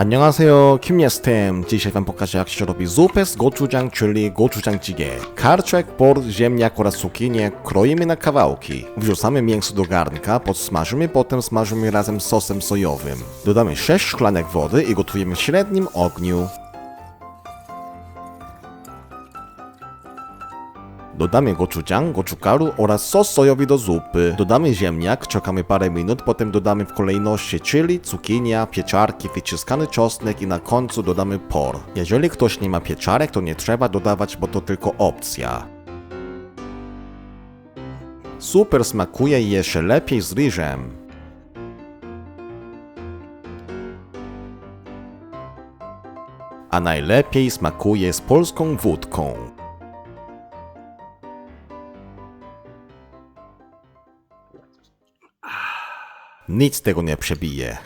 안녕하세요 킴 jestem Dzisiaj wam pokażę jak się robi zupę z gochujang, czyli gochujang찌개 Karczek, por, ziemniak oraz cukinię kroimy na kawałki Wrzucamy mięso do garnka, podsmażymy, potem smażymy razem z sosem sojowym Dodamy 6 szklanek wody i gotujemy w średnim ogniu Dodamy gochujang, gochugaru oraz sos sojowy do zupy. Dodamy ziemniak, czekamy parę minut, potem dodamy w kolejności chili, cukinia, pieczarki, wyciskany czosnek i na końcu dodamy por. Jeżeli ktoś nie ma pieczarek, to nie trzeba dodawać, bo to tylko opcja. Super smakuje jeszcze lepiej z ryżem. A najlepiej smakuje z polską wódką. Nic tego nie przebije.